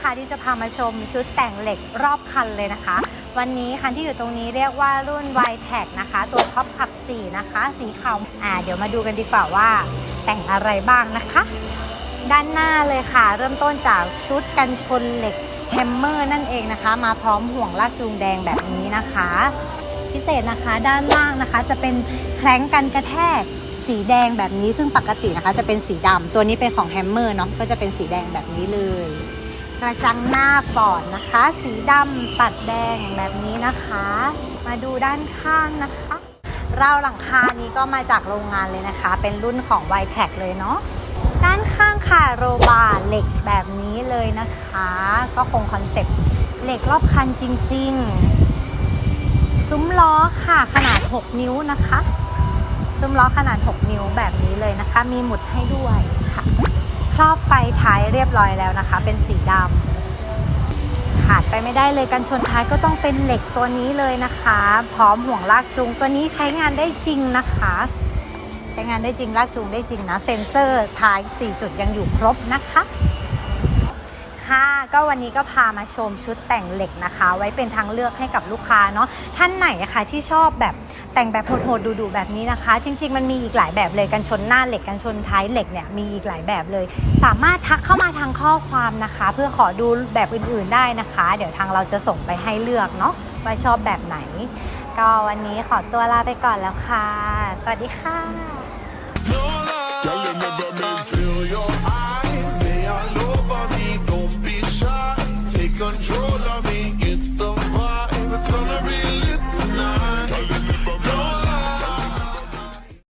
นะคะที่จะพามาชมชุดแต่งเหล็กรอบคันเลยนะคะ วันนี้คันที่อยู่ตรงนี้เรียกว่ารุ่น y t e c นะคะ ตัวท็อปขับ4นะคะ สีขาวอ่าเดี๋ยวมาดูกันดีกว่าว่าแต่งอะไรบ้างนะคะ ด้านหน้าเลยค่ะ เริ่มต้นจากชุดกันชนเหล็กแฮมเมอร์นั่นเองนะคะ มาพร้อมห่วงลากจูงแดงแบบนี้นะคะ พิเศษนะคะด้านล่างนะคะจะเป็นแคร้งกันกระแทกสีแดงแบบนี้ซึ่งปกตินะคะ จะเป็นสีดำตัวนี้เป็นของแฮมเมอร์เนาะก็จะเป็นสีแดงแบบนี้เลย กระจังหน้าฟอร์ดนะคะ สีดำตัดแดงแบบนี้นะคะ มาดูด้านข้างนะคะราวหลังคานี้ก็มาจากโรงงานเลยนะคะ เป็นรุ่นของ y t e c เลยเนาะด้านข้างค่ะโรบาร์เหล็กแบบนี้เลยนะคะ ก็คงคอนเซ็ปต์เหล็กรอบคันจริง ๆ ซุ้มล้อค่ะขนาด 6 นิ้วนะคะ ซุ้มล้อขนาด 6 นิ้วแบบนี้เลยนะคะ มีหมุดให้ด้วยค่ะ ครอบไฟท้ายเรียบร้อยแล้วนะคะ เป็นสีดำขาดไปไม่ได้เลยกันชนท้ายก็ต้องเป็นเหล็กตัวนี้เลยนะคะ พร้อมห่วงลากจูงตัวนี้ใช้งานได้จริงนะคะ ใช้งานได้จริงลากจูงได้จริงนะ เซ็นเซอร์ท้าย 4 จุดยังอยู่ครบนะคะค่ะก็วันนี้ก็พามาชมชุดแต่งเหล็กนะคะ ไว้เป็นทางเลือกให้กับลูกค้าเนาะท่านไหนอะคะที่ชอบแบบ แต่งแบบโหดๆดูๆแบบนี้นะคะ จริง ๆ มันมีอีกหลายแบบเลยกันชนหน้าเหล็กกันชนท้ายเหล็กเนี่ยมีอีกหลายแบบเลย สามารถทักเข้ามาทางข้อความนะคะ เพื่อขอดูแบบอื่นๆได้นะคะ เดี๋ยวทางเราจะส่งไปให้เลือกเนาะว่าชอบแบบไหน ก็วันนี้ขอตัวลาไปก่อนแล้วค่ะ สวัสดีค่ะ